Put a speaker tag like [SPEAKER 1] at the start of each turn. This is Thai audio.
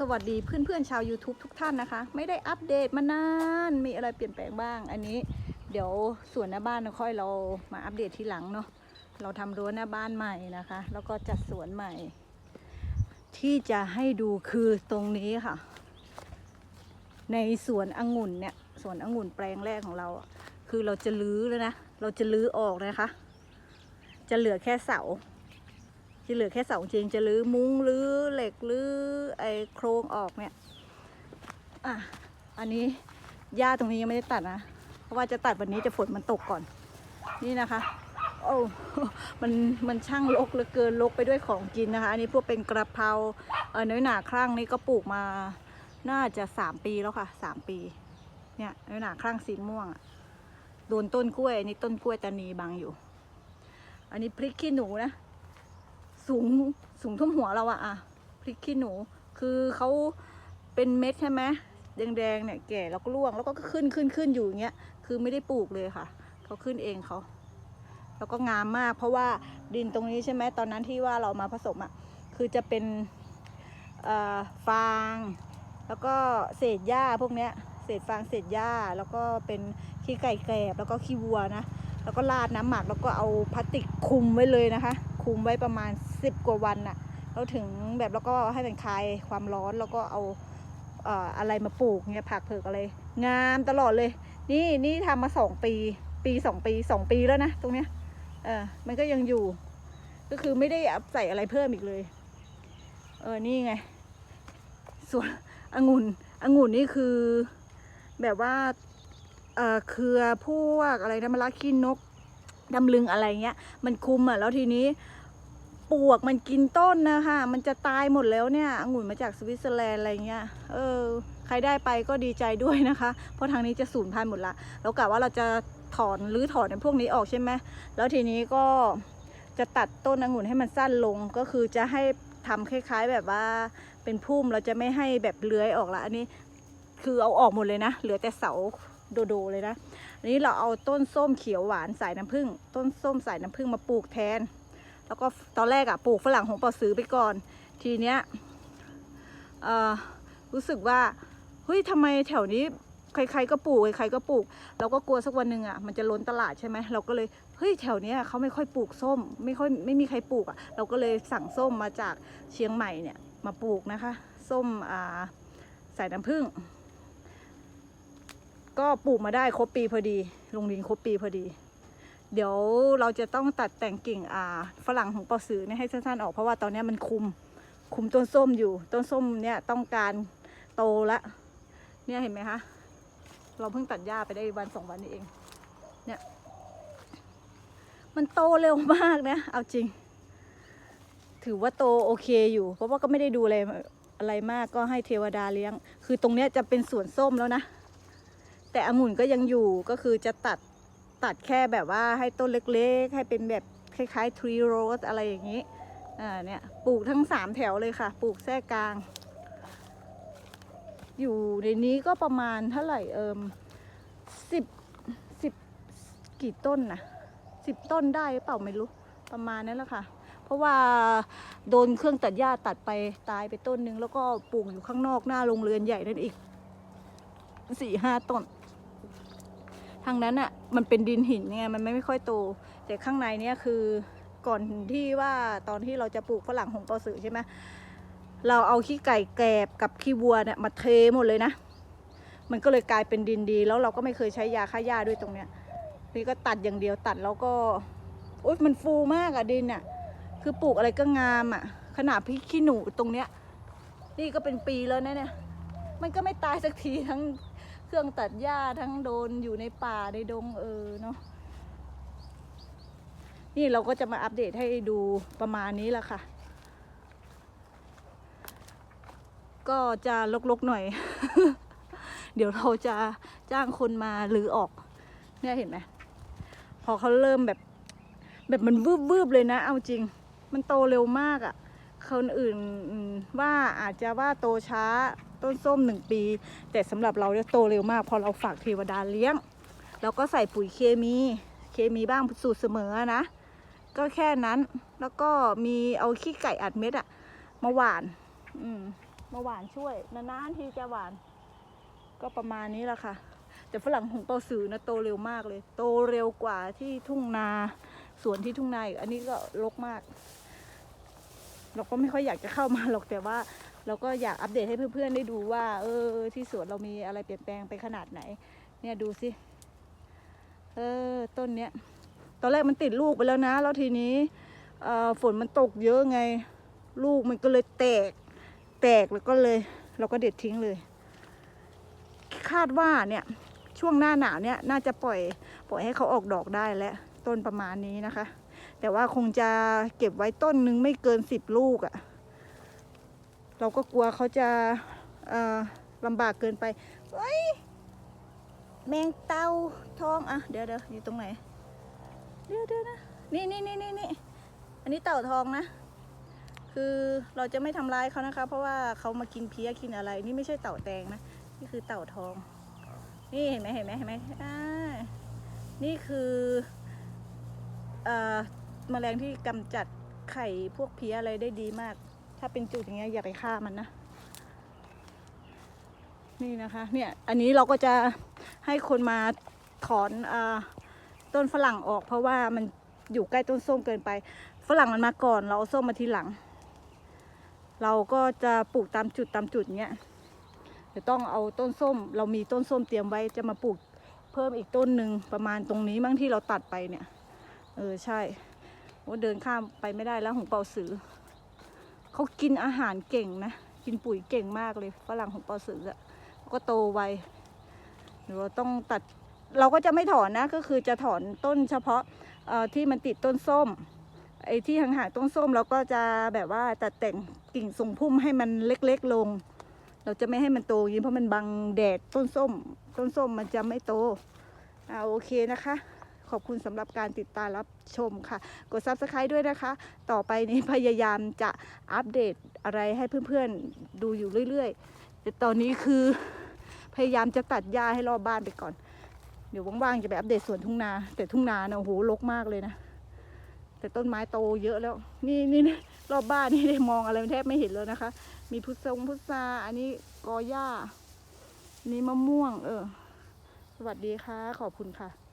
[SPEAKER 1] สวัสดีเพื่อนๆชาว YouTube ทุกท่านนะคะ ไม่ได้อัปเดตมานานมีอะไรเปลี่ยนแปลงบ้าง อันนี้เดี๋ยวส่วนหน้าบ้านค่อยเรามาอัปเดตทีหลังเนาะเราทำรั้วหน้าบ้านใหม่นะคะ แล้วก็จัดสวนใหม่ ที่จะให้ดูคือตรงนี้ค่ะ ในสวนองุ่นเนี่ยสวนองุ่นแปลงแรกของเรา คือเราจะลื้อแล้วนะเราจะลื้อออกนะคะ จะเหลือแค่เสาจะเหลือแค่เสาจริงจะลื้อมุ้งลื้อเโครงออกเนี่ย อะ อันนี้หญ้าตรงนี้ยังไม่ได้ตัดนะ เพราะว่าจะตัดวันนี้จะฝนมันตกก่อน นี่นะคะ โอ้ มัน มันช่างรกเหลือเกินรกไปด้วยของกินนะคะ อันนี้พวกเป็นกระเพราเออน้อยหนาครั่งนี่ก็ปลูกมา น่าจะสามปีแล้วค่ะสามปี เนี่ยน้อยหนาครั่งสีม่วงโดนต้นกล้วยอันนี้ต้นกล้วยตานีบังอยู่ อันนี้พริกขี้หนูนะ สูงสูงท่วมหัวเราอะอะพริกขี้หนู คือเขาเป็นเม็ดใช่ไหมแดงๆเนี่ยแก่แล้วก็ร่วงแล้วก็ขึ้นขึ้นขึ้นอยู่อย่างเงี้ยคือไม่ได้ปลูกเลยค่ะเขาขึ้นเองเขาแล้วก็งามมาก เพราะว่าดินตรงนี้ใช่ไหมตอนนั้นที่ว่าเรามาผสมอะคือจะเป็นฟาง แล้วก็เศษหญ้าพวกเนี้ยเศษฟางเศษหญ้าแล้วก็เป็นขี้ไก่แกรบแล้วก็ขี้วัวนะแล้วก็ราดน้ำหมักแล้วก็เอาพลาสติกคุมไว้เลยนะคะ คุมไว้ประมาณ 10 กว่าวันน่ะ แล้วถึงแบบแล้วก็ให้มันคลายความร้อนแล้วก็เอาอะไรมาปลูกเนี่ยผักเผือกอะไร งามตลอดเลย นี่นี่ทำมาสองปี ปีสองปีสองปีแล้วนะตรงเนี้ยเออมันก็ยังอยู่ ก็คือไม่ได้อัพใส่อะไรเพิ่มอีกเลย เออนี่ไง ส่วนองุ่นองุ่นนี่คือ แบบว่าเอ่อเครือพวกอะไรนะมะละขี้นกดำลึงอะไรเงี้ย มันคุมอะแล้วทีนี้ ปลวกมันกินต้นนะคะมันจะตายหมดแล้วเนี่ยองุ่นมาจากสวิตเซอร์แลนด์อะไรเงี้ยเออใครได้ไปก็ดีใจด้วยนะคะ เพราะทางนี้จะสูญพันธุ์หมดละแล้วกะว่าเราจะถอนหรือถอนในพวกนี้ออกใช่ไหมแล้วทีนี้ก็จะตัดต้นองุ่นให้มันสั้นลงก็คือจะให้ทำคล้าย ๆ แบบว่าเป็นพุ่มเราจะไม่ให้แบบเลื้อยออกละอันนี้คือเอาออกหมดเลยนะ เหลือแต่เสาโดโดเลยนะอันนี้เราเอาต้นส้มเขียวหวานสายน้ำผึ้งต้นส้มสายน้ำผึ้งมาปลูกแทน แล้วก็ตอนแรกอะปลูกฝรั่งหงเป่าซื้อไปก่อน ทีเนี้ยรู้สึกว่าเฮ้ยทำไมแถวนี้ใครๆก็ปลูกใครๆก็ปลูก เราก็กลัวสักวันหนึ่งอะมันจะล้นตลาดใช่ไหมเราก็เลยเฮ้ยแถวเนี้ยเขาไม่ค่อยปลูกส้ม ไม่ค่อยไม่มีใครปลูกอะเราก็เลยสั่งส้มมาจากเชียงใหม่เนี่ยมาปลูกนะคะ ส้มอ่าสายน้ำผึ้งก็ปลูกมาได้ครบปีพอดีลงดินครบปีพอดี เดี๋ยวเราจะต้องตัดแต่งกิ่งอ่าฝรั่งของปอสือเนี่ยให้สั้นๆออกเพราะว่าตอนนี้มันคุมคุมต้นส้มอยู่ ต้นส้มเนี่ยต้องการโตละเนี่ยเห็นไหมคะเราเพิ่งตัดหญ้าไปได้วันสองวันนี้เอง เนี่ย มันโตเร็วมากนะ เอาจริง ถือว่าโตโอเคอยู่ เพราะว่าก็ไม่ได้ดูอะไรอะไรมากก็ให้เทวดาเลี้ยง คือตรงเนี้ยจะเป็นสวนส้มแล้วนะ แต่องุ่นก็ยังอยู่ก็คือจะตัด ตัดแค่แบบว่าให้ต้นเล็กๆ ให้เป็นแบบคล้ายๆทรีโรสอะไรอย่างนี้อ่าเนี่ยปลูกทั้งสามแถวเลยค่ะ ปลูกแทรกกลาง อยู่ในนี้ก็ประมาณเท่าไหร่เอิมสิบสิบกี่ต้นนะสิบต้นได้หรือเปล่าไม่รู้ประมาณนั้นแหละค่ะ เพราะว่าโดนเครื่องตัดหญ้าตัดไปตายไปต้นนึง แล้วก็ปลูกอยู่ข้างนอกหน้าโรงเรือนใหญ่นั่นอีกสี่ห้าต้น ทางนั้นอะมันเป็นดินหินไงมันไม่ค่อยโต แต่ข้างในเนี่ยคือก่อนที่ว่าตอนที่เราจะปลูกฝรั่งหงเปาสือใช่ไหมเราเอาขี้ไก่แกรบกับขี้วัวเนี่ยมาเทหมดเลยนะ มันก็เลยกลายเป็นดินดี แล้วเราก็ไม่เคยใช้ยาฆ่าหญ้าด้วยตรงเนี้ยนี่ก็ตัดอย่างเดียวตัดแล้วก็โอ๊ยมันฟูมากอะดินอะคือปลูกอะไรก็งามอะขนาดพริกขี้หนูตรงเนี้ย นี่ก็เป็นปีแล้วนะเนี่ย มันก็ไม่ตายสักทีทั้ง เครื่องตัดหญ้าทั้งโดนอยู่ในป่าในดงเออเนาะนี่เราก็จะมาอัปเดตให้ดูประมาณนี้ละค่ะ ก็จะลกๆหน่อย เดี๋ยวเราจะจ้างคนมาลือออก เนี่ยเห็นไหมพอเขาเริ่มแบบ แบบมันวืบวืบๆเลยนะ เอาจริง มันโตเร็วมากอะ่ะ คนอื่นว่าอาจจะว่าโตช้าต้นส้มหนึ่งปี แต่สำหรับเราเนี่ยโตเร็วมาก พอเราฝากเทวดาเลี้ยง แล้วก็ใส่ปุ๋ยเคมี เคมีบ้างสูตรเสมอนะ ก็แค่นั้นแล้วก็มีเอาขี้ไก่อัดเม็ดอะมาหวานอืมมาหวานช่วยนานๆทีจะหวาน ก็ประมาณนี้แหละค่ะ แต่ฝรั่งหงเปาสือนะโตเร็วมากเลย โตเร็วกว่าที่ทุ่งนาสวนที่ทุ่งนาอีกอันนี้ก็รกมาก เราก็ไม่ค่อยอยากจะเข้ามาหรอกแต่ว่า เราก็อยากอัปเดตให้เพื่อนๆได้ดูว่า เออที่สวนเรามีอะไรเปลี่ยนแปลงไปขนาดไหน เนี่ยดูสิเออต้นเนี้ยตอนแรกมันติดลูกไปแล้วนะ แล้วทีนี้เอ่อฝนมันตกเยอะไง ลูกมันก็เลยแตก แตกแล้วก็เลย เราก็เด็ดทิ้งเลย คาดว่าเนี่ยช่วงหน้าหนาวเนี่ยน่าจะปล่อย ปล่อยให้เขาออกดอกได้แล้วต้นประมาณนี้นะคะ แต่ว่าคงจะเก็บไว้ต้นหนึ่งไม่เกินสิบลูกอะ่ะ เราก็กลัวเขาจะเอ่อลำบากเกินไปเฮ้ยแมงเต่าทองอะเดี๋ยวเดี๋ยวอยู่ตรงไหน เดี๋ยวเดี๋ยวนะนี่นี่นี่นี่นี่อันนี้เต่าทองนะ คือเราจะไม่ทำร้ายเขานะคะ เพราะว่าเขามากินเพี้ยกินอะไร นี่ไม่ใช่เต่าแตงนะ นี่คือเต่าทอง นี่เห็นไหมเห็นไหมเห็นไหมอ่านี่คือเอ่อ แมลงที่กำจัดไข่พวกเพี้ยอะไรได้ดีมาก ถ้าเป็นจุดอย่างเงี้ยอย่าไปฆ่ามันนะ นี่นะคะ เนี่ย อันนี้เราก็จะให้คนมาถอนอต้นฝรั่งออก เพราะว่ามันอยู่ใกล้ต้นส้มเกินไป ฝรั่งมันมาก่อน เราเอาส้มมาทีหลัง เราก็จะปลูกตามจุดตามจุดเนี้ยเดี๋ยวต้องเอาต้นส้ม เรามีต้นส้มเตรียมไว้จะมาปลูกเพิ่มอีกต้นหนึ่งประมาณตรงนี้มั้งที่เราตัดไปเนี่ย เออใช่ ว่าเดินข้ามไปไม่ได้แล้วหงเปาสือเขากินอาหารเก่งนะ กินปุ๋ยเก่งมากเลยฝรั่งหงเปาสืออะก็โตไวเดี๋ยวเราต้องตัดเราก็จะไม่ถอนนะก็คือจะถอนต้นเฉพาะที่มันติดต้นส้มไอ้ที่ห่างๆต้นส้มเราก็จะแบบว่าตัดแต่งกิ่งทรงพุ่มให้มันเล็กๆลง เราจะไม่ให้มันโตอยางเพราะมันบังแดดต้นส้ม ต้นส้มมันจะไม่โตอ่าโอเคนะคะ ขอบคุณสำหรับการติดตามรับชมค่ะ กด subscribe ด้วยนะคะ ต่อไปนี้พยายามจะอัปเดตอะไรให้เพื่อนๆดูอยู่เรื่อยๆ แต่ตอนนี้คือพยายามจะตัดหญ้าให้รอบบ้านไปก่อน เดี๋ยวว่างๆจะไปอัปเดตสวนทุ่งนา แต่ทุ่งนาเนะโอ้โหรกมากเลยนะ แต่ต้นไม้โตเยอะแล้ว นี่นี่รอบบ้านนี่ได้มองอะไรแทบไม่เห็นเลยนะคะ มีพุทธงพุทราอันนี้กอหญ้านนี้มะม่วง เออ สวัสดีค่ะ ขอบคุณค่ะ